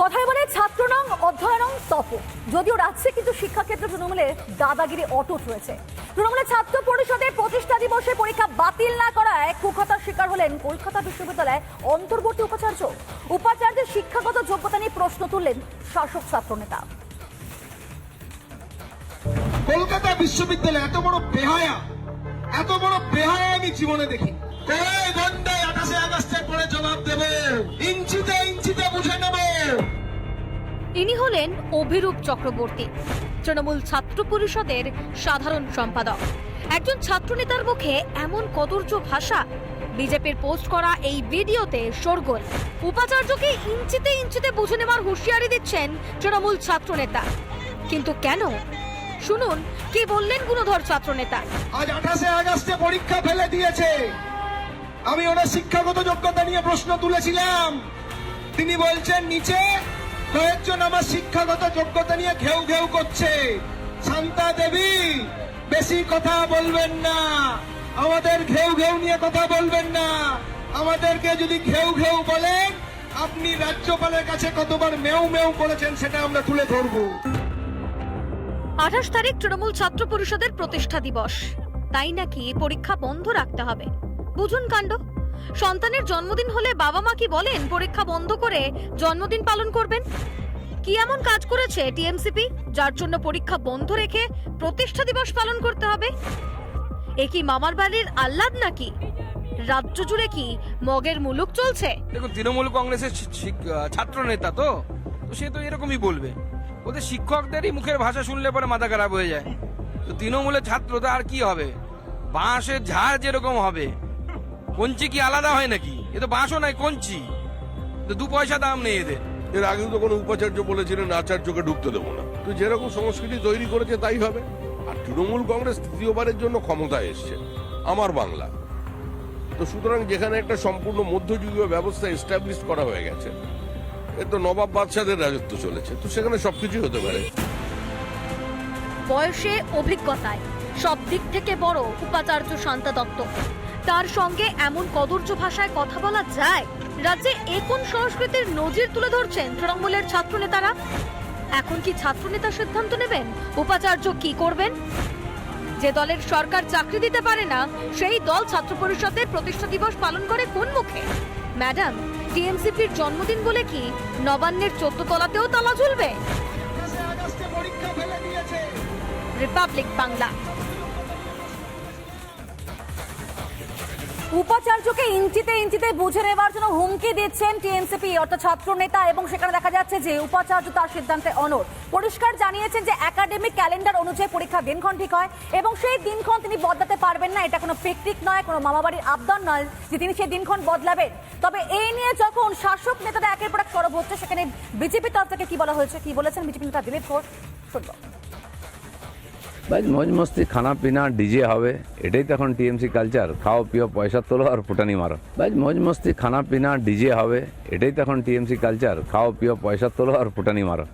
কথায় বলে ছাত্রনং অধ্যয়নং তপ। যদিও রাজ্যে কিন্তু শিক্ষাক্ষেত্রে তৃণমূলে দাদাগিরি অটুট রয়েছে। তৃণমূলের ছাত্র পরিষদের প্রতিষ্ঠা দিবসে পরীক্ষা বাতিল না করায় কুখ্যাতার শিকার হলেন কলকাতা বিশ্ববিদ্যালয়ে অন্তর্বর্তী উপাচার্য। উপাচার্যের শিক্ষাগত যোগ্যতা নিয়ে প্রশ্ন তুললেন শাসক ছাত্র নেতা। কলকাতা বিশ্ববিদ্যালয় এত বড় বেহায়া, এত বড় বেহায়া আমি জীবনে দেখি। কয় ঘন্টায় আঠাশে আগস্টের পরে জবাব দেব ইঞ্চিতে ইনি হলেন অভিরূপ চক্রবর্তী, তৃণমূল ছাত্র পরিষদের সাধারণ সম্পাদক। একজন ছাত্রনেতার মুখে এমন কদর্য ভাষা, বিজেপির পোস্ট করা এই ভিডিওতে শোরগোল। উপাচার্যকে ইঞ্চিতে ইঞ্চিতে বুঝে নেওয়ার হুঁশিয়ারি দিচ্ছেন তৃণমূল ছাত্রনেতা। কিন্তু কেন? শুনুন, কি বললেন গুণধর ছাত্রনেতা? আজ আঠাশে আগস্টে পরীক্ষা ফেলে দিয়েছে। আমি ওনার শিক্ষাগত যোগ্যতা নিয়ে প্রশ্ন তুলেছিলাম। তিনি বলছেন, নিচে কয়েকজন আমার শিক্ষাগত যোগ্যতা নিয়ে ঘেউ ঘেউ করছে। শান্তা দেবী, বেশি কথা বলবেন না। আমাদের ঘেউ ঘেউ নিয়ে কথা বলবেন না। আমাদেরকে যদি ঘেউ ঘেউ বলেন, আপনি রাজ্যপালের কাছে কতবার মেউ মেউ করেছেন সেটা আমরা তুলে ধরবো। আঠাশ তারিখ তৃণমূল ছাত্র পরিষদের প্রতিষ্ঠা দিবস। তাই নাকি পরীক্ষা বন্ধ রাখতে হবে। বুঝুন কাণ্ড। সন্তানের জন্মদিন হলে বাবা মা কি বলেন? পরীক্ষা বন্ধ করে জন্মদিন পালন করবেন? কি এমন কাজ করেছে টিএমসিপি, যার জন্য পরীক্ষা বন্ধ রেখে প্রতিষ্ঠা দিবস পালন করতে হবে? এ কি মামার বাড়ির আহ্লাদ নাকি? রাজ্য জুড়ে কি মগের মুলুক চলছে? দেখুন, তৃণমূল কংগ্রেসের ছাত্র নেতা তো সে তো এরকমই বলবে। ওদের শিক্ষকদেরই মুখের ভাষা শুনলে পরে মাথা খারাপ হয়ে যায়। তো তৃণমূলের ছাত্র তো আর কি হবে? বাঁশের ঝাড় যেরকম হবে কঞ্চি কি আলাদা হয় নাকি? এ তো বাঁশও নাই কঞ্চি। তো দু পয়সা দাম নেই এদের। এর আগেও তো কোনো উপাচার্য বলেছিলেন আচার্যকে ঢুকতে দেবো না। তো যেরকম সংস্কৃতি তৈরি করেছে তাই হবে। আর তৃণমূল কংগ্রেস তৃতীয়বারের জন্য ক্ষমতায় এসছে আমার বাংলা। তো সুতরাং যেখানে একটা সম্পূর্ণ মধ্যযুগীয় ব্যবস্থা এস্টাবলিশ করা হয়ে গেছে এ তো নবাব বাদশাদের রাজত্ব চলেছে তো সেখানে সবকিছুই হতে পারে। বয়সে অভিজ্ঞতায় সব দিক থেকে বড় উপাচার্য শান্তা দত্ত। তার সঙ্গে এমন কদর্য ভাষায় কথা বলা যায়, রাজ্যে কোন সংস্কৃতির নজির তুলে ধরছেন তৃণমূলের ছাত্রনেতারা। এখন কি ছাত্রনেতা সিদ্ধান্ত নেবেন? উপাচার্য কি করবেন? যে দলের সরকার চাকরি দিতে পারে না, সেই দল ছাত্র পরিষদের প্রতিষ্ঠা দিবস পালন করে কোন মুখে? ম্যাডাম, টিএমসিপির জন্মদিন বলে কি নবান্নের চোদ্দ তলাতেও তালা ঝুলবে? রিপাবলিক বাংলা। উপাচার্যকে ইঞ্চিতে ইঞ্চিতে বুঝে নেওয়ার জন্য হুমকি দিচ্ছেন টিএমসিপি, অর্থাৎ ছাত্র নেতা এবং সেখানে দেখা যাচ্ছে যে উপাচার্য তার সিদ্ধান্তে অনর পরিষ্কার জানিয়েছেন যে একাডেমিক ক্যালেন্ডার অনুযায়ী পরীক্ষা দিনক্ষণ ঠিক হয় এবং সেই দিনক্ষণ তিনি বদলাতে পারবেন না। এটা কোনো পিকনিক নয়, কোনো মামাবাড়ির আবদান নয় যে তিনি সেই দিনক্ষণ বদলাবেন। তবে এই নিয়ে যখন শাসক নেতারা একের পর এক সরব হচ্ছে, সেখানে বিজেপির তরফ থেকে কি বলা হয়েছে? কি বলেছেন বিজেপি নেতা দিলীপ ঘোষ? শুনব। ভাই, মজ মস্তি খানা পিনা ডিজে হবে, এটাই তো এখন টিএমসি কালচার খাও, পিও, পয়সা তোলো আর ফুটানি মারো। ভাই, মজ মস্তি খানা পিনা ডিজে হবে, এটাই তো এখন টিএমসি কালচার খাও, পিও, পয়সা তোলো আর ফুটানি মারো।